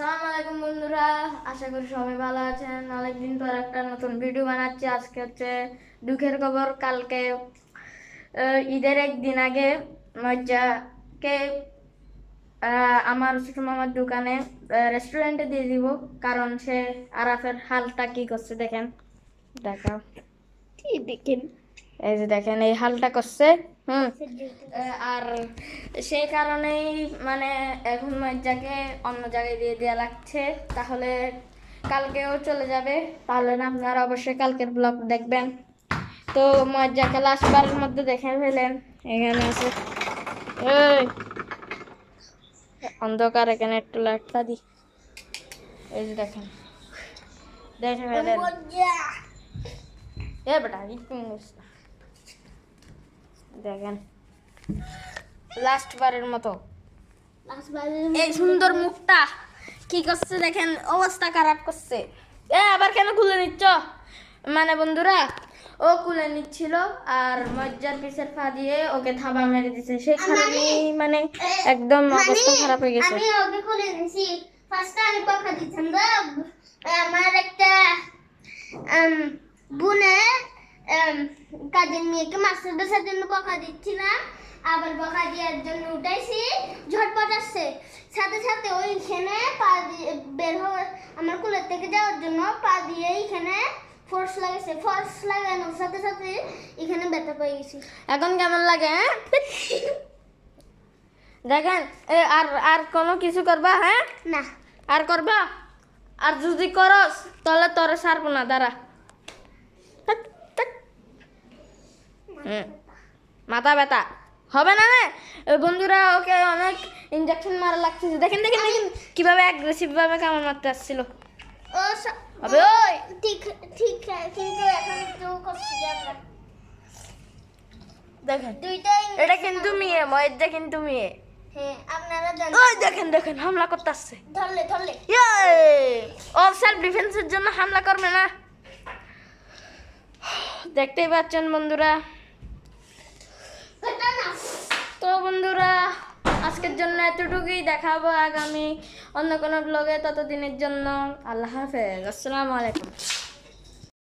আসসালামু আলাইকুম বন্ধুরা আশা করি সবাই ভালো আছেন। অনেকদিন পর একটা নতুন ভিডিও বানাচ্ছি। আজকে হচ্ছে দুঃখের খবর। কালকে ঈদের একদিন আগে মজ্জাকে আমার ছোট মামার দোকানে রেস্টুরেন্টে দিয়ে দিব। কারণ সে আরাফের হালটা কি করছে দেখেন। দেখাও। দেখেন? এই যে দেখেন এই হালটা করছে হুম? আর সেই কারণেই মানে এখন মজ্জাকে অন্য জায়গায় দিয়ে দেওয়া লাগছে তাহলে কালকেও চলে যাবে। তাহলে না আপনারা অবশ্যই কালকের ব্লগ দেখবেন। তো মজ্জাকে লাস্ট বারের মধ্যে দেখে ফেলেন এখানে আছে। এই অন্ধকার এখানে একটু লাইটটা দি। এই যে দেখেন দেখে ফেলেন। এ বেটা। দেখেন। লাস্ট বারের মতো এই সুন্দর মুখটা কি করছে দেখেন? অবস্থা খারাপ করছে। এ আবার কেন খুলে নিচ্ছ? মানে বন্ধুরা ও খুলে নিচ্ছিল আর মজ্জার পিছের পা দিয়ে ওকে থাবা মেরে দিছে। সেই কারণে মানে একদম অবস্থা খারাপ হয়ে গেছে। আমি ওকে খুলে দিছি ফার্স্ট আমি কথা তো আমার একটা বোনে কাজের মেয়েকে মাস্টার বেসার জন্য বকা দিচ্ছিলাম আবার বকা দেওয়ার জন্য উঠাইছি ঝটপট আসছে। সাথে সাথে ওইখানে পা দিয়ে বের হওয়ার আমার কুলের থেকে যাওয়ার জন্য পা দিয়ে এইখানে ফোর্স লাগাইছে ফোর্স লাগানোর সাথে সাথে এখানে ব্যথা পেয়ে গেছি। এখন কেমন লাগে হ্যাঁ? দেখেন এ আর আর কোনো কিছু করবা হ্যাঁ? না। আর করবা? আর যদি করস তাহলে তোরে সারবো না দাঁড়া। মাথা ব্যথা। হবে না না বন্ধুরা ওকে অনেক ইনজেকশন মারা লাগতেছে দেখেন দেখেন দেখেন। কীভাবে অ্যাগ্রেসিভ ভাবে কামড় মারতে আসছিল। ও আবে ওই। ঠিক ঠিক কিন্তু এখন একটু কষ্ট দেখেন। এটা কিন্তু মেয়ে ময়েরটা কিন্তু মেয়ে। হ্যাঁ দেখেন দেখেন হামলা করতে আসছে। সেলফ ডিফেন্সের জন্য হামলা করবে না। দেখতেই পাচ্ছেন বন্ধুরা এটা না তো বন্ধুরা আজকের জন্য এতটুকুই দেখাবো আগামী অন্য কোনো ব্লগে ততদিনের জন্য। আল্লাহ হাফেজ। আসসালামু আলাইকুম।